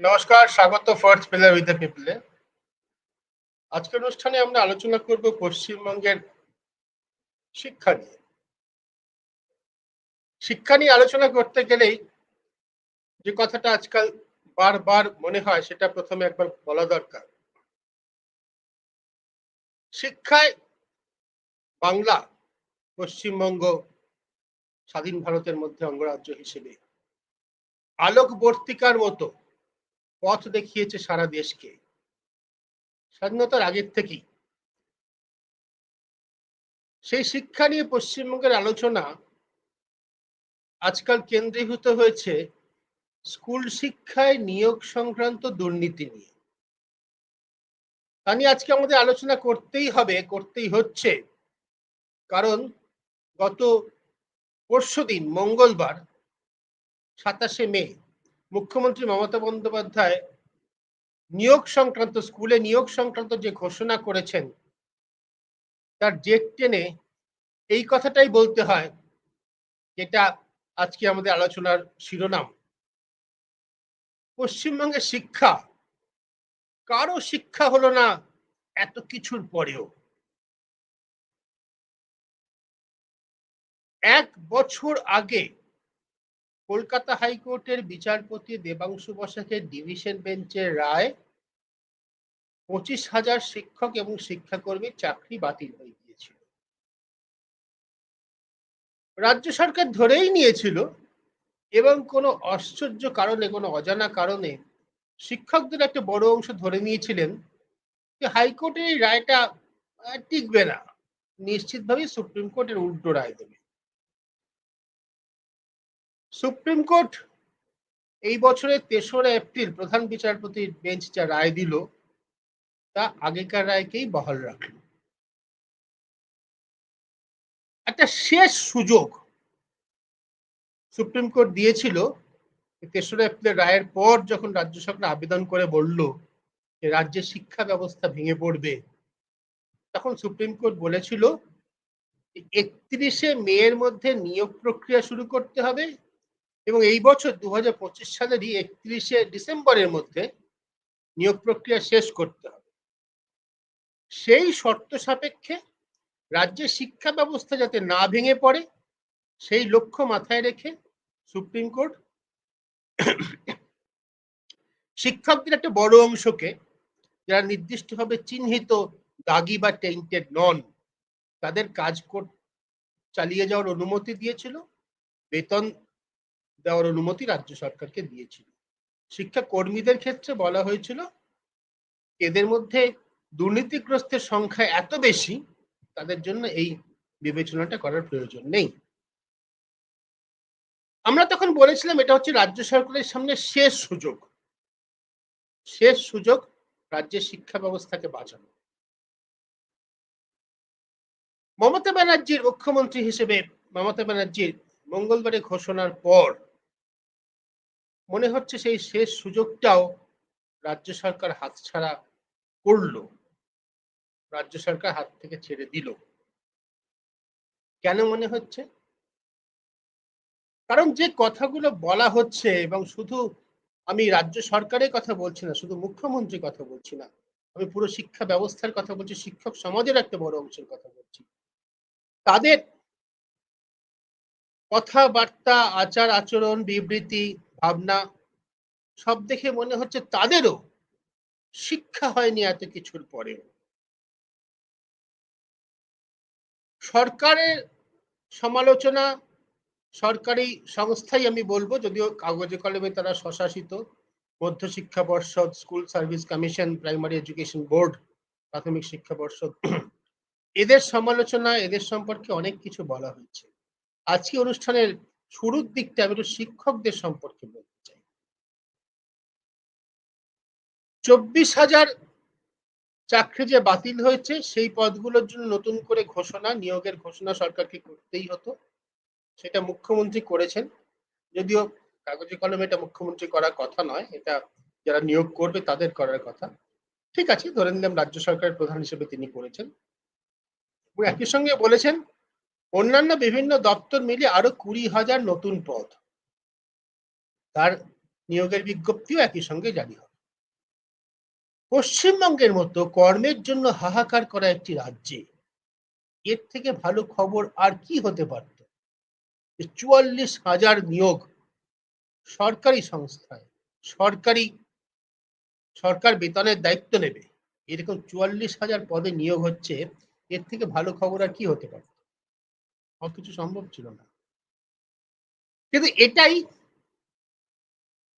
নমস্কার, স্বাগত first pillar with the পিপলে আজকের অনুষ্ঠানে আমরা আলোচনা করব পশ্চিমবঙ্গের শিক্ষা নিয়ে। শিক্ষা নিয়ে আলোচনা করতে গেলেই যে কথাটা আজকাল বারবার মনে হয়, সেটা প্রথমে একবার বলা দরকার। শিক্ষায় বাংলা পশ্চিমবঙ্গ স্বাধীন ভারতের মধ্যে অঙ্গরাজ্য হিসেবে আলোকবর্তিকার মতো পথ দেখিয়েছে সারা দেশকে। স্বাধীনতার আগের থেকেই। সেই শিক্ষা নিয়ে পশ্চিমবঙ্গের আলোচনা আজকাল কেন্দ্রীভূত হয়েছে স্কুল শিক্ষায় নিয়োগ সংক্রান্ত দুর্নীতি নিয়ে। তা নিয়ে আজকে আমাদের আলোচনা করতেই হবে, করতেই হচ্ছে। কারণ গত পরশু দিন মঙ্গলবার, সাতাশে মে মুখ্যমন্ত্রী মমতা বন্দ্যোপাধ্যায় নিয়োগ সংক্রান্ত, স্কুলে নিয়োগ সংক্রান্ত যে ঘোষণা করেছেন, তার জেট টেনে এই কথাটাই বলতে হয়, যেটা আজকে আমাদের আলোচনার শিরোনাম। পশ্চিমবঙ্গের শিক্ষা, কারও শিক্ষা হলো না এত কিছুর পরেও। এক বছর আগে কলকাতা হাইকোর্টের বিচারপতি দেবাংশু বসাকের ডিভিশন বেঞ্চের রায়, পঁচিশ হাজার শিক্ষক এবং শিক্ষাকর্মীর চাকরি বাতিল হয়ে গিয়েছিল। রাজ্য সরকার ধরেই নিয়েছিল এবং কোনো আশ্চর্য কারণে, কোনো অজানা কারণে শিক্ষকদের একটা বড় অংশ ধরে নিয়েছিলেন যে হাইকোর্টের এই রায়টা টিকবে না। নিশ্চিতভাবেই সুপ্রিম কোর্টের উল্টো রায় দেবে। সুপ্রিম কোর্ট এই বছরের তেসরা এপ্রিল প্রধান বিচারপতির বেঞ্চ যা রায় দিল, তা আগেকার রায়কেই বহাল রাখল। একটা শেষ সুযোগ সুপ্রিম কোর্ট দিয়েছিল তেসরা এপ্রিলের রায়ের পর যখন রাজ্য সরকার আবেদন করে বলল যে রাজ্যের শিক্ষা ব্যবস্থা ভেঙে পড়বে, তখন সুপ্রিম কোর্ট বলেছিল একত্রিশে মে এর মধ্যে নিয়োগ প্রক্রিয়া শুরু করতে হবে এবং এই বছর দু হাজার পঁচিশ সালেরই একত্রিশে ডিসেম্বরের মধ্যে নিয়োগ প্রক্রিয়া শেষ করতে হবে। সেই শর্ত সাপেক্ষে রাজ্যের শিক্ষা ব্যবস্থা যাতে না ভেঙে পড়ে, সেই লক্ষ্য মাথায় রেখে সুপ্রিম কোর্ট শিক্ষকদের একটা বড় অংশকে যারা নির্দিষ্টভাবে চিহ্নিত দাগি বা টেন্টেড নন, তাদের কাজ চালিয়ে যাওয়ার অনুমতি দিয়েছিল। বেতন দেওয়ার অনুমতি রাজ্য সরকারকে দিয়েছিল। শিক্ষা কর্মীদের ক্ষেত্রে বলা হয়েছিল, এদের মধ্যে দুর্নীতিগ্রস্তের সংখ্যা এত বেশি, তাদের জন্য এই বিবেচনাটা করার প্রয়োজন নেই। আমরা তখন বলেছিলাম এটা হচ্ছে রাজ্য সরকারের সামনে শেষ সুযোগ। শেষ সুযোগ রাজ্যের শিক্ষা ব্যবস্থাকে বাঁচানো। মমতা ব্যানার্জির মুখ্যমন্ত্রী হিসেবে মমতা ব্যানার্জির মঙ্গলবারে ঘোষণার পর মনে হচ্ছে সেই শেষ সুযোগটাও রাজ্য সরকার হাতছাড়া করল। রাজ্য সরকার হাত থেকে ছেড়ে দিল। কেন মনে হচ্ছে? কারণ যে কথাগুলো বলা হচ্ছে এবং শুধু আমি রাজ্য সরকারের কথা বলছি না, শুধু মুখ্যমন্ত্রীর কথা বলছি না, আমি পুরো শিক্ষা ব্যবস্থার কথা বলছি, শিক্ষক সমাজের একটা বড় অংশের কথা বলছি, তাদের কথাবার্তা আচার আচরণ বিবৃতি ভাবনা সব দেখে মনে হচ্ছে তাদেরও শিক্ষা হয়নি এত কিছুর পরেও। সরকারের সমালোচনা সরকারি সংস্থাই আমি বলব, যদিও কাগজে কলমে তারা স্বশাসিত মধ্য শিক্ষা পর্ষদ, school service commission, primary education board, প্রাথমিক শিক্ষা পর্ষদ, এদের সমালোচনা, এদের সম্পর্কে অনেক কিছু বলা হয়েছে। আজকে অনুষ্ঠানের শুরুর দিকটা আমি একটু শিক্ষকদের সম্পর্কে বলতে চাই। চব্বিশ হাজার চাকরি যে বাতিল হয়েছে, সেই পদগুলোর জন্য নতুন করে ঘোষণা, নিয়োগের ঘোষণা সরকারকে করতেই হতো। সেটা মুখ্যমন্ত্রী করেছেন। যদিও কাগজে কলমে এটা মুখ্যমন্ত্রী করার কথা নয়, এটা যারা নিয়োগ করবে তাদের করার কথা। ঠিক আছে, ধরে নিলাম রাজ্য সরকারের প্রধান হিসেবে তিনি করেছেন। একই সঙ্গে বলেছেন অন্যান্য বিভিন্ন দপ্তর মিলে আরও কুড়ি হাজার নতুন পদ। তার নিয়োগের বিজ্ঞপ্তিও একই সঙ্গে জারি হবে। পশ্চিমবঙ্গের মতো কর্মের জন্য হাহাকার করা একটি রাজ্যে এর থেকে ভালো খবর আর কি হতে পারত? চুয়াল্লিশ হাজার নিয়োগ সরকারি সংস্থায়, সরকারি, সরকার বেতনের দায়িত্ব নেবে। এরকম চুয়াল্লিশ হাজার পদে নিয়োগ হচ্ছে, এর থেকে ভালো খবর আর কি হতে পারত? আর কিছু সম্ভব ছিল না। কিন্তু এটাই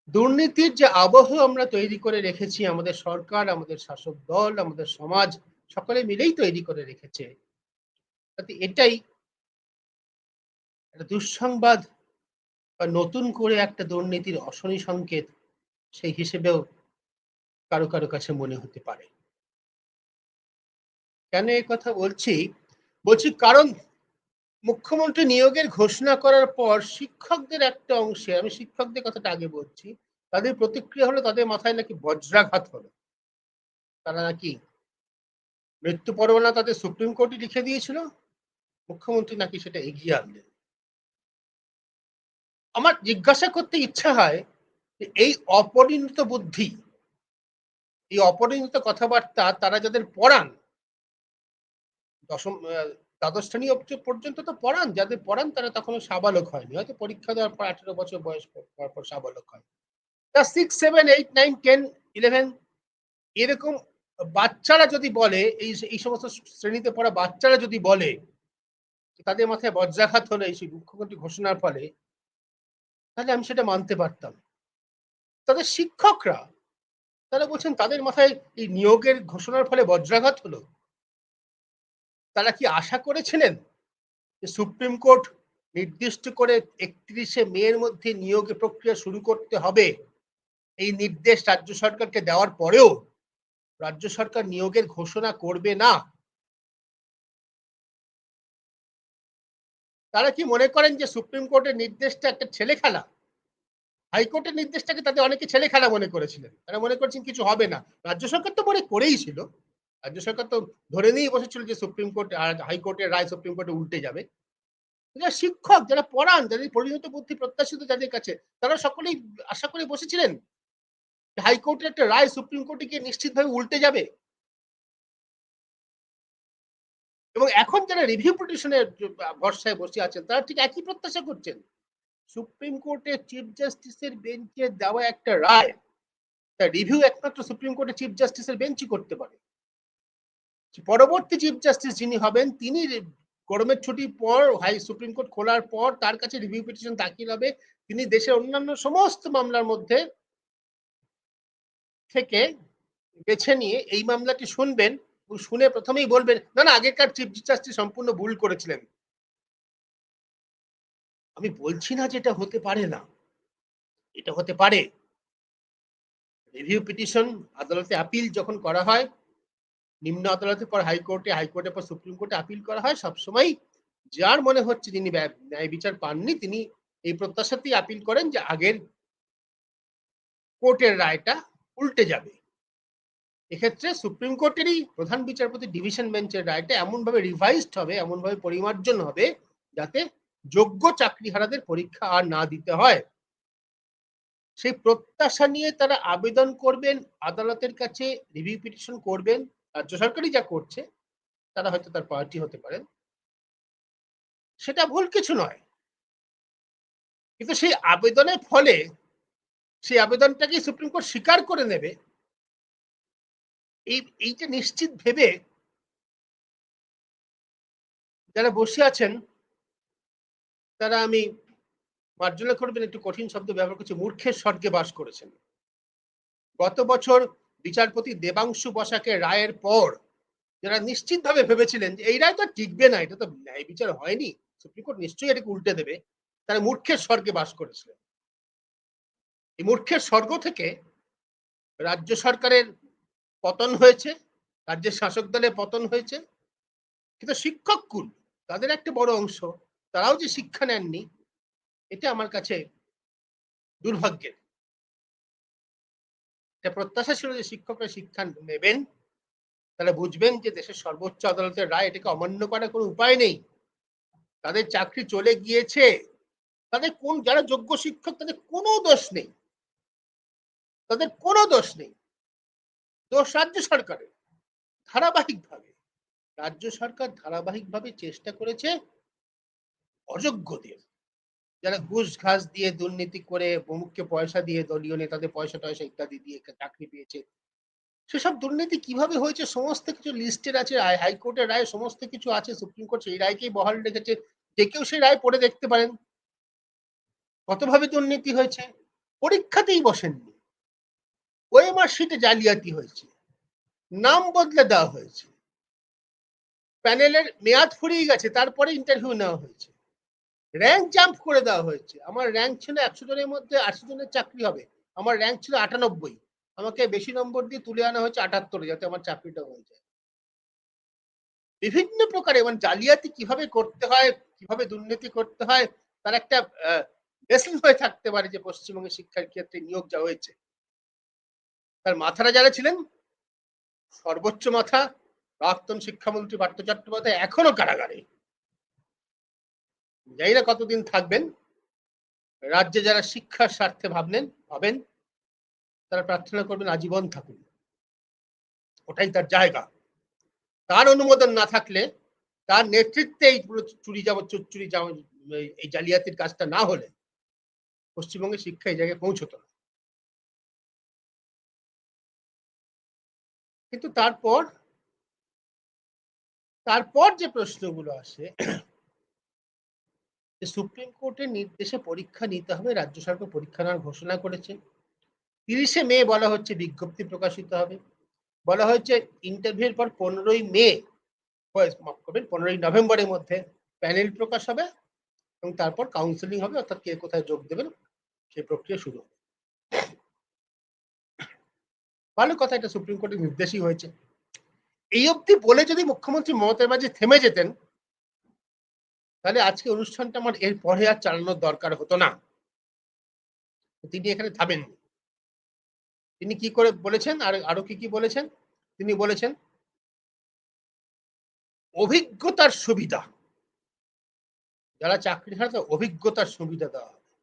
দুর্নীতির যে আবহ আমরা তৈরি করে রেখেছি, আমাদের সরকার, আমাদের শাসক দল, আমাদের সমাজ, সকলে মিলেই তৈরি করে রেখেছে এটাই একটা দুঃসংবাদ বা নতুন করে একটা দুর্নীতির অশনি সংকেত সেই হিসেবেও কারও কারও কাছে মনে হতে পারে। কেন কথা বলছি? বলছি কারণ মুখ্যমন্ত্রী নিয়োগের ঘোষণা করার পর শিক্ষকদের একটা অংশে, আমি শিক্ষকদের কথাটা আগে বলছি, তাদের প্রতিক্রিয়া হলো তাদের মাথায় নাকি বজ্রাঘাত হলো। তারা নাকি মৃত্যু পরোয়ানা তাদের সুপ্রিম কোর্টে লিখে দিয়েছিল, মুখ্যমন্ত্রী নাকি সেটা এগিয়ে আনলেন। আমার জিজ্ঞাসা করতে ইচ্ছা হয় যে এই অপরিণত বুদ্ধি, এই অপরিণত কথাবার্তা তারা যাদের পড়ান, দশম দ্বাদশ শ্রেণি পর্যন্ত তো পড়ান, যাদের পড়ান তারা তখনও সাবালক হয়নি। হয়তো পরীক্ষা দেওয়ার পর আঠেরো বছর বয়স পর পর সাবালক হয়। তা six seven eight nine ten eleven এরকম বাচ্চারা যদি বলে, এই এই সমস্ত শ্রেণীতে পড়া বাচ্চারা যদি বলে, তাদের মাথায় বজ্রাঘাত হলে, এই মুখ্যমন্ত্রী ঘোষণার ফলে, তাহলে আমি সেটা মানতে পারতাম। তাদের শিক্ষকরা, তারা বলছেন তাদের মাথায় এই নিয়োগের ঘোষণার ফলে বজ্রাঘাত হলো। তারা কি আশা করেছিলেন যে সুপ্রিম কোর্ট নির্দিষ্ট করে একত্রিশে মের মধ্যে নিয়োগ প্রক্রিয়া শুরু করতে হবে? এই নির্দেশ রাজ্য সরকারকে দেওয়ার পরেও রাজ্য সরকার নিয়োগের ঘোষণা করবে না? তারা কি মনে করেন যে সুপ্রিম কোর্টের নির্দেশটা একটা ছেলে খেলা হাইকোর্টের নির্দেশটাকে তাদের অনেকে ছেলে খেলা মনে করেছিলেন। তারা মনে করছেন কিছু হবে না। রাজ্য সরকার তো মনে করেই ছিল। রাজ্য সরকার তো ধরে নিয়েই বসেছিল যে সুপ্রিম কোর্ট হাইকোর্টের রায় সুপ্রিম কোর্টে উল্টে যাবে। যারা শিক্ষক, যারা পড়ান, যাদের পরিণত বুদ্ধি প্রত্যাশিত যাদের কাছে, তারা সকলেই আশা করে বসেছিলেন হাইকোর্টের একটা রায় সুপ্রিম কোর্টে গিয়ে নিশ্চিতভাবে উল্টে যাবে। এবং এখন যারা রিভিউ পিটিশনের ভরসায় বসে আছেন, তারা ঠিক একই প্রত্যাশা করছেন। সুপ্রিম কোর্টের চিফ জাস্টিসের বেঞ্চে দেওয়া একটা রায়, তার রিভিউ একমাত্র সুপ্রিম কোর্টের চিফ জাস্টিসের বেঞ্চই করতে পারে। পরবর্তী চিফ জাস্টিস যিনি হবেন, তিনি গরমের ছুটির পর হাই সুপ্রিম কোর্ট খোলার পর তার কাছে রিভিউ পিটিশন দাখিল হবে। তিনি দেশের অন্যান্য সমস্ত মামলার মধ্যে থেকে বেছে নিয়ে এই মামলাটি শুনবেন, শুনে প্রথমেই বলবেন, না না আগেকার চিফ জাস্টিস সম্পূর্ণ ভুল করেছিলেন। আমি বলছি না যে এটা হতে পারে না। এটা হতে পারে। রিভিউ পিটিশন আদালতে আপিল যখন করা হয় নিম্ন আদালতের পর হাইকোর্টে, হাইকোর্টের পর সুপ্রিম কোর্টে আপিল করা হয়। সবসময় যার মনে হচ্ছে যিনি ন্যায় বিচার পাননি, তিনি এই প্রত্যাশাতেই আপিল করেন যে আগের কোর্টের রায়টা উল্টে যাবে। এক্ষেত্রে সুপ্রিম কোর্টেরই প্রধান বিচারপতি ডিভিশন বেঞ্চের রায়টা এমনভাবে রিভাইজড হবে, এমনভাবে পরিমার্জন হবে যাতে যোগ্য চাকরিহারাদের পরীক্ষা আর না দিতে হয়। সেই প্রত্যাশা নিয়ে তারা আবেদন করবেন, আদালতের কাছে রিভিউ পিটিশন করবেন রাজ্য সরকারই যা করছে, তারা হয়তো তার পার্টি হতে পারেন। সেটা ভুল কিছু নয়। কিন্তু সেই আবেদনের ফলে, সেই আবেদনটাকে সুপ্রিম কোর্ট স্বীকার করে নেবে। এই এইটা নিশ্চিত ভেবে যারা বসে আছেন, তারা আমি মার্জনা করবেন একটু কঠিন শব্দ ব্যবহার করছি, মূর্খের স্বর্গে বাস করেছেন। গত বছর বিচারপতি দেবাংশু বসাকের রায়ের পর যারা নিশ্চিতভাবে ভেবেছিলেন যে এই রায় তো টিকবে না, এটা তো ন্যায় বিচার হয়নি, সুপ্রিম কোর্ট নিশ্চয়ই এটাকে উল্টে দেবে, তারা মূর্খের স্বর্গে বাস করেছিলেন। এই মূর্খের স্বর্গ থেকে রাজ্য সরকারের পতন হয়েছে, রাজ্যের শাসক দলের পতন হয়েছে, কিন্তু শিক্ষক কুল, তাদের একটা বড় অংশ, তারাও যে শিক্ষা নেননি, এটা আমার কাছে দুর্ভাগ্যের। প্রত্যাশা ছিল যে শিক্ষকরা শিক্ষা নেবেন। তারা বুঝবেন যে দেশের সর্বোচ্চ আদালতের রায় এটাকে অমান্য করার কোনো উপায় নেই। তাদের চাকরি চলে গিয়েছে। তাদের কোন, যারা যোগ্য শিক্ষক, তাদের কোনো দোষ নেই। তাদের কোনো দোষ নেই। দোষ রাজ্য সরকারের, ধারাবাহিকভাবে। রাজ্য সরকার ধারাবাহিকভাবে চেষ্টা করেছে অযোগ্যদের যারা ঘুষ, ঘাস দিয়ে দুর্নীতি করে প্রমুখকে পয়সা দিয়ে দলীয় নেতাদের পয়সা, টয়সা ইত্যাদি দিয়ে চাকরি পেয়েছে, সেসব দুর্নীতি কীভাবে হয়েছে? সমস্ত কিছু লিস্টের আছে হাইকোর্টের রায় সমস্ত কিছু আছে, সুপ্রিম কোর্ট সেই রায়কেই বহাল রেখেছে, যে কেউ সেই রায় পড়ে দেখতে পারেন। কতভাবে দুর্নীতি হয়েছে? পরীক্ষাতেই বসেননি। ওএমআর শিটে জালিয়াতি হয়েছে, নাম বদলে দেওয়া হয়েছে। প্যানেলের মেয়াদ ফুরিয়ে গেছে, তারপরে ইন্টারভিউ নেওয়া হয়েছে। র্যাঙ্ক জাম্প করে দেওয়া হয়েছে। আমার র্যাঙ্ক ছিল একশো জনের মধ্যে আশি জনের চাকরি হবে। আমার র্যাঙ্ক ছিল আটানব্বই। আমাকে বেশি নম্বর দিয়ে তুলে আনা হয়েছে আটাত্তরে, যাতে আমার চাকরিটা হয়ে যায়। বিভিন্ন প্রকারে মানে জালিয়াতি কীভাবে করতে হয়, কীভাবে দুর্নীতি করতে হয়, তার একটা লেসন হয়ে থাকতে পারে যে পশ্চিমবঙ্গের শিক্ষার ক্ষেত্রে নিয়োগ যা হয়েছে। তার মাথারা যারা ছিলেন, সর্বোচ্চ মাথা, প্রাক্তন শিক্ষামন্ত্রী পার্থ চট্টোপাধ্যায় এখনও কারাগারে। জানি না কতদিন থাকবেন। রাজ্যে যারা শিক্ষার স্বার্থে ভাবলেন ভাবেন, তারা প্রার্থনা করবেন আজীবন থাকুন। ওটাই তার জায়গা। তার অনুমোদন না থাকলে, তার নেতৃত্বে এই পুরো চুরি যাব চুরি যাব এই জালিয়াতির কাজটা না হলে পশ্চিমবঙ্গের শিক্ষা এই জায়গায় পৌঁছতো না। কিন্তু তারপর তারপর যে প্রশ্নগুলো আসে যে সুপ্রিম কোর্টের নির্দেশে পরীক্ষা নিতে হবে, রাজ্য সরকার পরীক্ষা নেওয়ার ঘোষণা করেছে। তিরিশে মে বলা হচ্ছে বিজ্ঞপ্তি প্রকাশিত হবে। বলা হয়েছে ইন্টারভিউর পর পনেরোই মে মাফ করবেন, পনেরোই নভেম্বরের মধ্যে প্যানেল প্রকাশ হবে এবং তারপর কাউন্সেলিং হবে, অর্থাৎ কে কোথায় যোগ দেবেন সেই প্রক্রিয়া শুরু হবে। ভালো কথা, এটা সুপ্রিম কোর্টের নির্দেশই হয়েছে। এই অবধি বলে যদি মুখ্যমন্ত্রী মমতা ব্যানার্জি থেমে যেতেন তাহলে আজকে অনুষ্ঠানটা আমার এর পরে আর চালানোর দরকার হতো না। তিনি এখানে থামেননি। তিনি কি করে বলেছেন? আর আরও কি কি বলেছেন? তিনি বলেছেন, অভিজ্ঞতার সুবিধা। যারা চাকরি হারাতে, অভিজ্ঞতার সুবিধা দেওয়া হবে।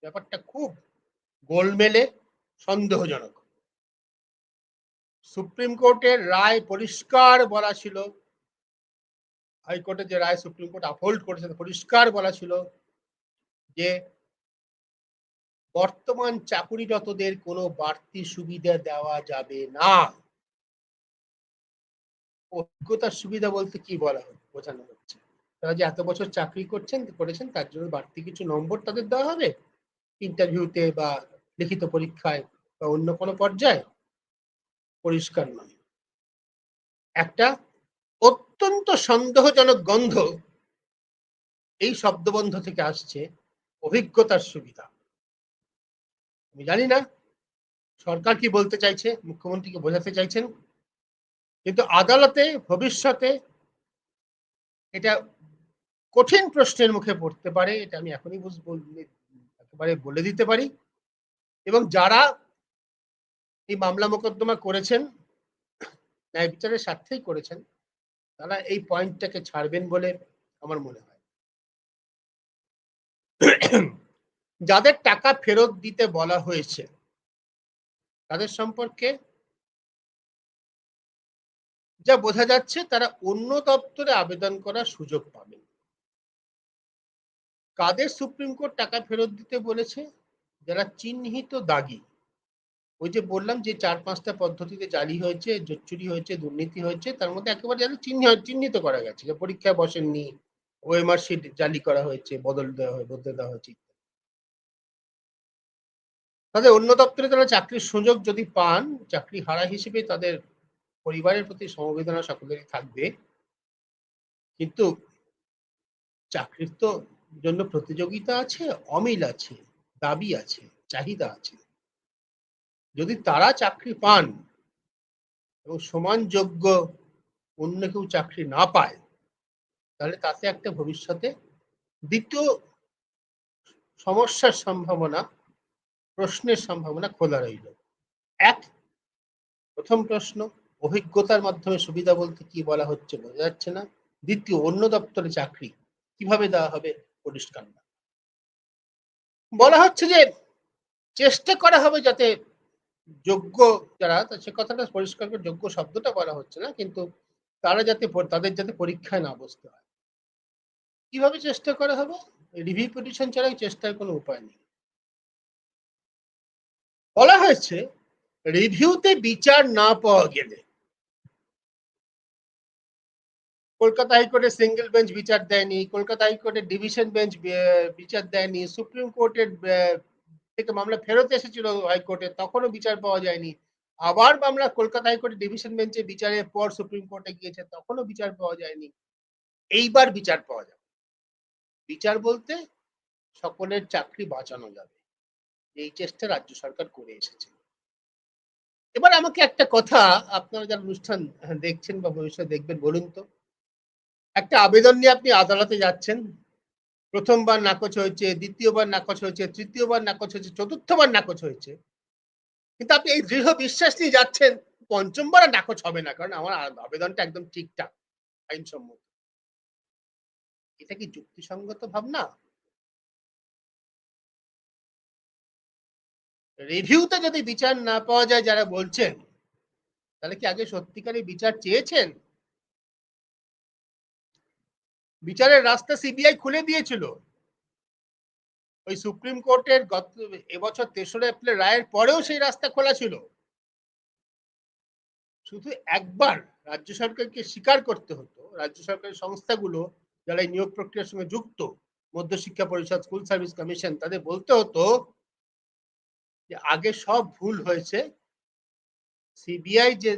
ব্যাপারটা খুব গোলমেলে, সন্দেহজনক। সুপ্রিম কোর্টের রায় পরিষ্কার বলা ছিল হাইকোর্টের যে রায়, সুপ্রিম কোর্ট আপহোল্ড করেছে পরিষ্কার বলা ছিল যে বর্তমান চাকুরিরতদের কোনো বাড়তি সুবিধা দেওয়া যাবে না। অভিজ্ঞতার সুবিধা বলতে কি বলা বোঝানো হচ্ছে। তারা যে এত বছর চাকরি করছেন, করেছেন, তার জন্য বাড়তি কিছু নম্বর তাদের দেওয়া হবে। ইন্টারভিউতে বা লিখিত পরীক্ষায় বা অন্য কোনো পর্যায়ে পরিষ্কার নয়। একটা অত্যন্ত সন্দেহজনক গন্ধ এই শব্দবন্ধ থেকে আসছে অভিজ্ঞতার সুবিধা। আমি জানি না, সরকার কি বলতে চাইছে মুখ্যমন্ত্রীকে বোঝাতে চাইছেন? কিন্তু আদালতে, ভবিষ্যতে এটা কঠিন প্রশ্নের মুখে পড়তে পারে, এটা আমি এখনই একেবারে বলে দিতে পারি। এবং যারা এই মামলা মোকদ্দমা করেছেন, ন্যায় বিচারের স্বার্থেই করেছেন তারা এই পয়েন্টটাকে ছাড়বেন বলে আমার মনে হয়। যাদের টাকা ফেরত দিতে বলা হয়েছে, তাদের সম্পর্কে যা বোঝা যাচ্ছে, তারা অন্য দপ্তরে আবেদন করার সুযোগ পাবেন। কাদের সুপ্রিম কোর্ট টাকা ফেরত দিতে বলেছে? যারা চিহ্নিত দাগি। ওই যে বললাম যে চার পাঁচটা পদ্ধতিতে জালি হয়েছে, জোচ্চুরি হয়েছে, দুর্নীতি হয়েছে, তার মধ্যে একেবারে যাদের চিহ্ন, চিহ্নিত করা গেছে। যে পরীক্ষায় বসেননি ওএমআর শিট জালি করা হয়েছে, বদল দেওয়া হয়, বদলে দেওয়া হয়েছে। তাদের অন্য দপ্তরে তারা চাকরির সুযোগ যদি পান, চাকরি হারা হিসেবে তাদের পরিবারের প্রতি সমবেদনা সকলেরই থাকবে। কিন্তু চাকরির তো জন্য প্রতিযোগিতা আছে, অমিল আছে, দাবি আছে, চাহিদা আছে। যদি তারা চাকরি পান এবং সমান যোগ্য অন্য কেউ চাকরি না পায়, তাহলে তাতে একটা ভবিষ্যতে দ্বিতীয় সমস্যার সম্ভাবনা, প্রশ্নের সম্ভাবনা খোলা রইল। এক, প্রথম প্রশ্ন, অভিজ্ঞতার মাধ্যমে সুবিধা বলতে কি বলা হচ্ছে বোঝা যাচ্ছে না। দ্বিতীয়, অন্য দপ্তরে চাকরি কীভাবে দেওয়া হবে পরিষ্কার না। বলা হচ্ছে যে চেষ্টা করা হবে যাতে যোগ্য যারা সে কথাটা পরিষ্কার করে যোগ্য শব্দটা বলা হচ্ছে না, কিন্তু তারা যাতে তাদের যাতে পরীক্ষায় না বসতে হয়। কীভাবে চেষ্টা করা হবে? রিভিউ পিটিশন ছাড়া চেষ্টার কোনো উপায় নেই। বলা হয়েছে, রিভিউতে বিচার না পাওয়া গেলে কলকাতা হাইকোর্টের সিঙ্গেল বেঞ্চ বিচার দেয়নি, কলকাতা হাইকোর্টের ডিভিশন বেঞ্চ বিচার দেয়নি, সুপ্রিম কোর্টের থেকে মামলা ফেরত এসেছিল হাইকোর্টে, তখনও বিচার পাওয়া যায়নি। আবার মামলা কলকাতা হাইকোর্টের ডিভিশন বেঞ্চে বিচারের পর সুপ্রিম কোর্টে গিয়েছে, তখনও বিচার পাওয়া যায়নি। এইবার বিচার পাওয়া যাবে। বিচার বলতে সকলের চাকরি বাঁচানো যাবে। এই চেষ্টা রাজ্য সরকার করে এসেছে। এবার আমাকে একটা কথা আপনারা যারা অনুষ্ঠান দেখছেন বা ভবিষ্যতে দেখবেন, বলুন তো। একটা আবেদন নিয়ে আপনি আদালতে যাচ্ছেন প্রথমবার নাকচ হয়েছে, দ্বিতীয়বার নাকচ হয়েছে, তৃতীয়বার নাকচ হয়েছে, চতুর্থবার নাকচ হয়েছে। কিন্তু আপনি এই দৃঢ় বিশ্বাস নিয়ে যাচ্ছেন, পঞ্চমবার আর নাকচ হবে না, কারণ আমার আবেদনটা একদম ঠিকঠাক, আইনসম্মত। এটা কি যুক্তিসঙ্গত ভাবনা? রিভিউতে যদি বিচার না পাওয়া যায়, যারা বলছেন, তাহলে কি আগে সত্যিকারই বিচার চেয়েছেন? বিচারের রাস্তা সিবিআই খুলে দিয়েছিল। ওই সুপ্রিম কোর্টের গত এবছর তেসরা এপ্রিল রায়ের পরেও সেই রাস্তা খোলা ছিল। শুধু একবার রাজ্য সরকারকে স্বীকার করতে হতো। রাজ্য সরকারের সংস্থাগুলো যারা এই নিয়োগ প্রক্রিয়ার সঙ্গে যুক্ত, মধ্যশিক্ষা পরিষদ, স্কুল সার্ভিস কমিশন, তাদের বলতে হতো যে আগে সব ভুল হয়েছে। সিবিআই যে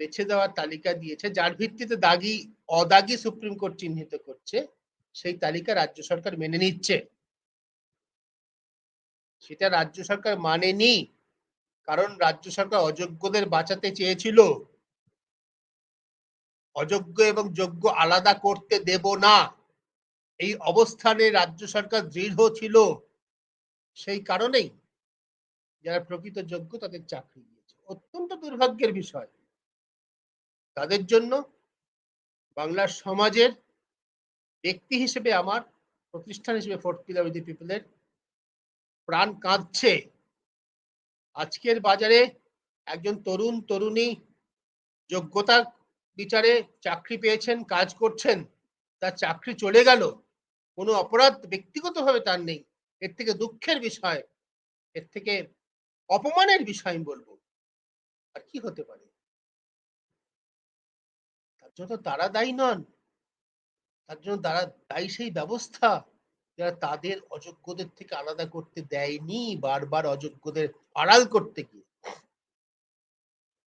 বেছে দেওয়ার তালিকা দিয়েছে, যার ভিত্তিতে দাগি, অদাগি সুপ্রিম কোর্ট চিহ্নিত করছে, সেই তালিকা রাজ্য সরকার মেনে নিচ্ছে। সেটা রাজ্য সরকার মানেনি, কারণ রাজ্য সরকার অযোগ্যদের বাঁচাতে চেয়েছিল। অযোগ্য এবং যোগ্য আলাদা করতে দেব না। এই অবস্থানে রাজ্য সরকার দৃঢ় ছিল। সেই কারণেই যারা প্রকৃত যোগ্য তাদের চাকরি দিয়েছে। অত্যন্ত দুর্ভাগ্যের বিষয়। তাদের জন্য বাংলার সমাজের ব্যক্তি হিসেবে আমার, প্রতিষ্ঠান হিসেবে ফোর্থ পিলার পিপলের প্রাণ কাঁদছে। আজকের বাজারে একজন তরুণ, তরুণী যোগ্যতা বিচারে চাকরি পেয়েছেন, কাজ করছেন, তার চাকরি চলে গেল, কোনো অপরাধ ব্যক্তিগতভাবে তার নেই। এর থেকে দুঃখের বিষয়, এর থেকে অপমানের বিষয় আমি বলব। আর কি হতে পারে? জন্য তারা দায়ী নন। তার জন্য তারা দায়ী সেই ব্যবস্থা যারা তাদের অযোগ্যদের থেকে আলাদা করতে দেয়নি, বারবার অযোগ্যদের আড়াল করতে গিয়ে।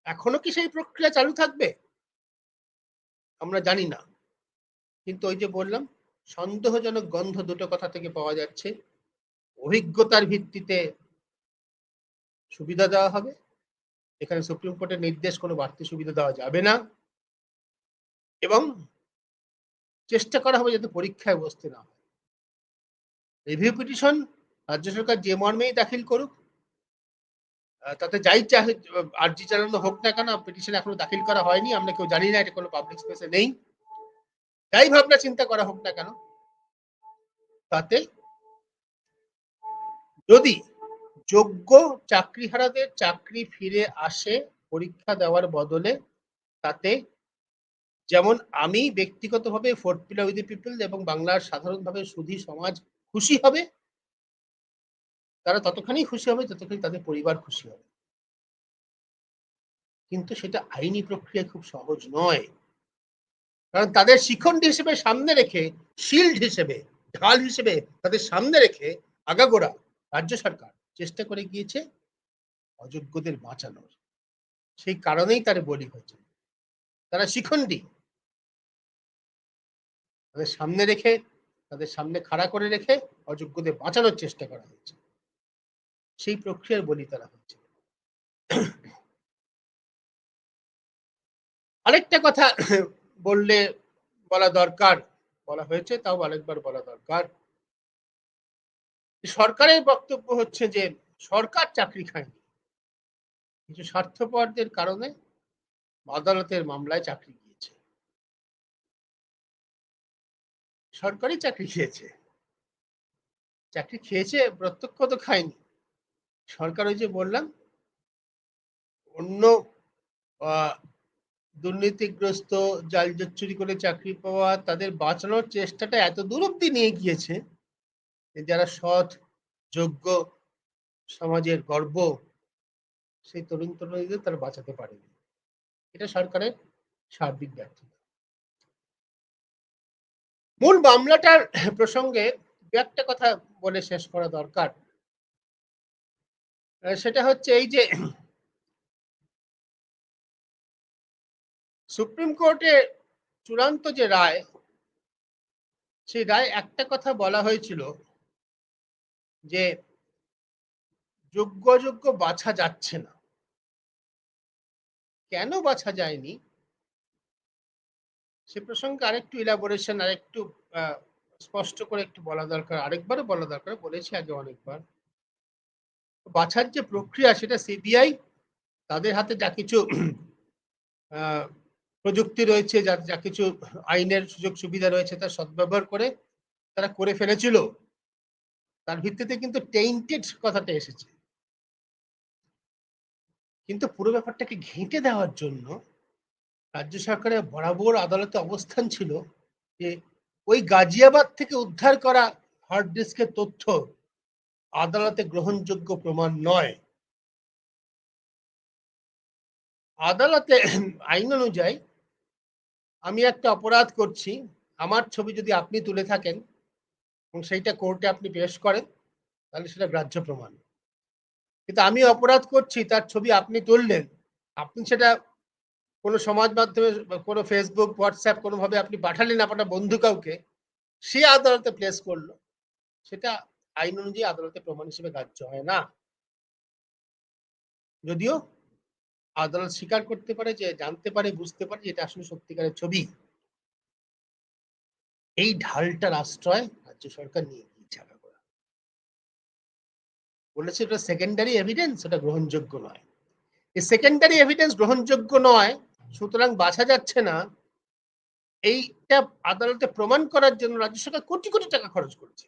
এখনও কি সেই প্রক্রিয়া চালু থাকবে? আমরা জানি না। কিন্তু ওই যে বললাম, সন্দেহজনক গন্ধ দুটো কথা থেকে পাওয়া যাচ্ছে। অভিজ্ঞতার ভিত্তিতে সুবিধা দেওয়া হবে। এখানে সুপ্রিম কোর্টের নির্দেশ কোনো বাড়তি সুবিধা দেওয়া যাবে না। এবং চেষ্টা করা হবে যাতে পরীক্ষায় বসতে না হয়। রিভিউ পিটিশন রাজ্য সরকার যে মর্মেই দাখিল করুক তাতে যাই আর্জি চালানো হোক না কেন পিটিশন এখনও দাখিল করা হয়নি, আমরা কেউ জানি না, এটা কোনো পাবলিক স্পেসে নেই। যাই ভাবনা চিন্তা করা হোক না কেন, তাতে যদি যোগ্য চাকরিহারাদের চাকরি ফিরে আসে, পরীক্ষা দেওয়ার বদলে তাতে যেমন আমি ব্যক্তিগতভাবে ফোর্থ পিলার উইথ পিপল এবং বাংলার সাধারণভাবে সুধী সমাজ খুশি হবে, তারা ততখানি খুশি হবে যতখানি তাদের পরিবার খুশি হবে। কিন্তু সেটা আইনি প্রক্রিয়া খুব সহজ নয়। কারণ তাদের শিখণ্ডী হিসেবে সামনে রেখে, শিল্ড হিসেবে, ঢাল হিসেবে তাদের সামনে রেখে আগাগোড়া রাজ্য সরকার চেষ্টা করে গিয়েছে অযোগ্যদের বাঁচানোর। সেই কারণেই তার বলি হয়েছে। তারা শিখণ্ডী তাদের সামনে রেখে, তাদের সামনে খাড়া করে রেখে অযোগ্যদের বাঁচানোর চেষ্টা করা হয়েছে। সেই প্রক্রিয়ার বলি তারা হচ্ছে আরেকটা কথা বললে বলা দরকার, বলা হয়েছে, তাও আরেকবার বলা দরকার। সরকারের বক্তব্য হচ্ছে যে, সরকার চাকরি খায়নি। কিছু স্বার্থপরদের কারণে আদালতের মামলায় চাকরি সরকারি চাকরি খেয়েছে। চাকরি খেয়েছে, প্রত্যক্ষ তো খায়নি। সরকার ওই যে বললাম, অন্য দুর্নীতিগ্রস্ত, জাল চুরি করে চাকরি পাওয়া, তাদের বাঁচানোর চেষ্টাটা এত দূর অব্দি নিয়ে গিয়েছে যে যারা সৎ, যোগ্য সমাজের গর্ব, সেই তরুণ তরুণীদের তারা বাঁচাতে পারেনি। এটা সরকারের সার্বিক ব্যর্থতা। মূল মামলাটার প্রসঙ্গে একটা কথা বলে শেষ করা দরকার। সেটা হচ্ছে এই যে সুপ্রিম কোর্টে চূড়ান্ত যে রায়, সেই রায় একটা কথা বলা হয়েছিল যে যোগ্য যোগ্য বাছা যাচ্ছে না। কেন বাছা যায়নি? সে প্রসঙ্গে আরেকটু ইলাবোরেশন আরেকটু স্পষ্ট করে একটু বলা দরকার, আরেকবারও বলা দরকার, বলেছি আগে অনেকবার। বাছার যে প্রক্রিয়া সেটা সিবিআই তাদের হাতে যা কিছু প্রযুক্তি রয়েছে, যা যা কিছু আইনের সুযোগ সুবিধা রয়েছে, তার সদ্ব্যবহার করে তারা করে ফেলেছিল, তার ভিত্তিতে কিন্তু টেইন্টেড কথাটা এসেছে। কিন্তু পুরো ব্যাপারটাকে ঘেঁটে দেওয়ার জন্য রাজ্য সরকারের বরাবর আদালতে অবস্থান ছিল যে ওই গাজিয়াবাদ থেকে উদ্ধার করা হার্ড ডিস্কের তথ্য আদালতে গ্রহণযোগ্য প্রমাণ নয়। আদালতে আইন অনুযায়ী আমি একটা অপরাধ করছি। আমার ছবি যদি আপনি তুলে থাকেন এবং সেইটা কোর্টে আপনি পেশ করেন, তাহলে সেটা গ্রাহ্য প্রমাণ। কিন্তু আমি অপরাধ করছি, তার ছবি আপনি তুললেন, আপনি সেটা কোনো সমাজ মাধ্যমে, কোনো ফেসবুক হোয়াটসঅ্যাপ কোনোভাবে আপনি পাঠালেন আপনার বন্ধু কাউকে, সে আদালতে প্লেস করল। সেটা আইন অনুযায়ী আদালতে প্রমাণ হিসেবে গ্রাহ্য হয় না। যদিও আদালত স্বীকার করতে পারে যে, জানতে পারে, বুঝতে পারে যে এটা আসলে সত্যিকারের ছবি। এই ঢালটার আশ্রয় রাজ্য সরকার নিয়ে গিয়েছে আগাগোড়া। বলেছে এটা সেকেন্ডারি এভিডেন্স এটা গ্রহণযোগ্য নয়। এই সেকেন্ডারি এভিডেন্স গ্রহণযোগ্য নয় সুতরাং বাছা যাচ্ছে না। এইটা আদালতে প্রমাণ করার জন্য রাজ্য সরকার কোটি কোটি টাকা খরচ করছে।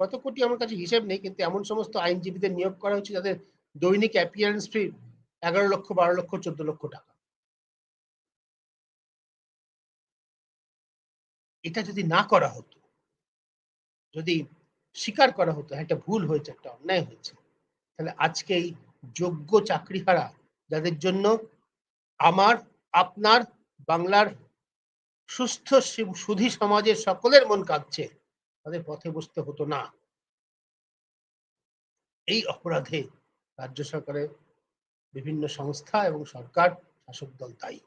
কত কোটি আমার কাছে হিসেব নেই কিন্তু এমন সমস্ত আইনজীবীদের নিয়োগ করা হচ্ছে যাদের দৈনিক অ্যাপিয়ারেন্স ফি এগারো লক্ষ বারো লক্ষ চোদ্দ লক্ষ টাকা। এটা যদি না করা হতো যদি স্বীকার করা হতো হ্যাঁ, একটা ভুল হয়েছে একটা অন্যায় হয়েছে তাহলে আজকে এই যোগ্য চাকরিহারা যাদের জন্য আমার, আপনার, বাংলার সুস্থ সুধী সমাজের সকলের মন কাঁদছে তাদের পথে বসতে হতো না। এই অপরাধে রাজ্য সরকারের বিভিন্ন সংস্থা এবং সরকার, শাসক দল তাই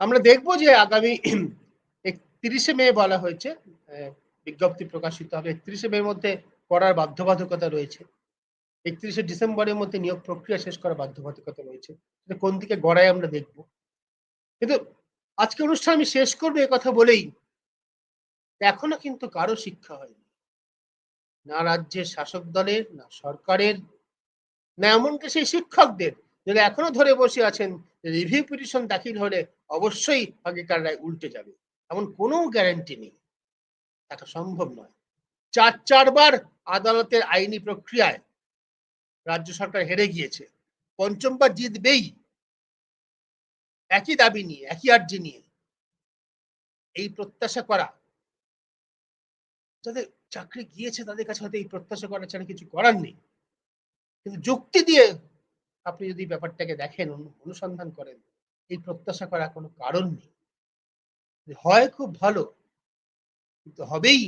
আমরা দেখব যে আগামী একত্রিশে মে বলা হয়েছে বিজ্ঞপ্তি প্রকাশিত হবে। একত্রিশে মে মধ্যে করার বাধ্যবাধকতা রয়েছে। একত্রিশে ডিসেম্বরের মধ্যে নিয়োগ প্রক্রিয়া শেষ করার বাধ্যবাধকতা রয়েছে। কোন দিকে গড়ায় আমরা দেখব। কিন্তু আজকে অনুষ্ঠান আমি শেষ করব কথা বলেই। এখনও কিন্তু কারও শিক্ষা হয়নি। না রাজ্যের শাসক দলের, না সরকারের, না এমনকি সেই শিক্ষকদের যারা এখনও ধরে বসে আছেন রিভিউ পিটিশন দাখিল হলে অবশ্যই আগেকার রায় উল্টে যাবে। এমন কোনো গ্যারান্টি নেই। এটা সম্ভব নয়। চার চারবার আদালতের আইনি প্রক্রিয়ায় রাজ্য সরকার হেরে গিয়েছে। পঞ্চমবার জিতবেই। একই দাবি নিয়ে, একই আর্জি নিয়ে। এই প্রত্যাশা করা। যাদের চাকরি গিয়েছে, তাদের কাছে হয়তো এই প্রত্যাশা করা ছাড়া কিছু করার নেই। কিন্তু যুক্তি দিয়ে আপনি যদি ব্যাপারটাকে দেখেন অনুসন্ধান করেন, এই প্রত্যাশা করার কোনো কারণ নেই। হয় খুব ভালো, কিন্তু হবেই।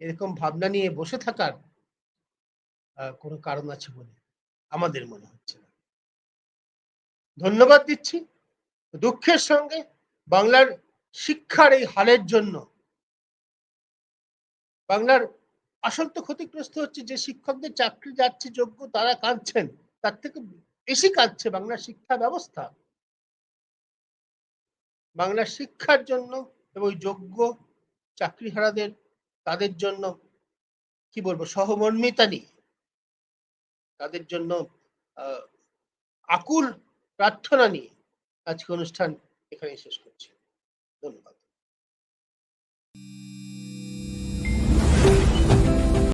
এরকম ভাবনা নিয়ে বসে থাকার কোনো কারণ আছে বলে। আমাদের মনে হচ্ছে না। ধন্যবাদ দিচ্ছি। দুঃখের সঙ্গে বাংলার শিক্ষার এই হালের জন্য বাংলার আসল তো ক্ষতিগ্রস্ত হচ্ছে যে শিক্ষকদের চাকরি যাচ্ছে যোগ্য তারা কাঁদছেন, তার থেকে বেশি কাঁদছে বাংলার শিক্ষা ব্যবস্থা। বাংলার শিক্ষার জন্য এবং যোগ্য চাকরিহারাদের তাদের জন্য কি বলব, সহমর্মিতা নিয়ে তাদের জন্য আকুল প্রার্থনা নিয়ে আজকে অনুষ্ঠান এখানেই শেষ করছি। ধন্যবাদ।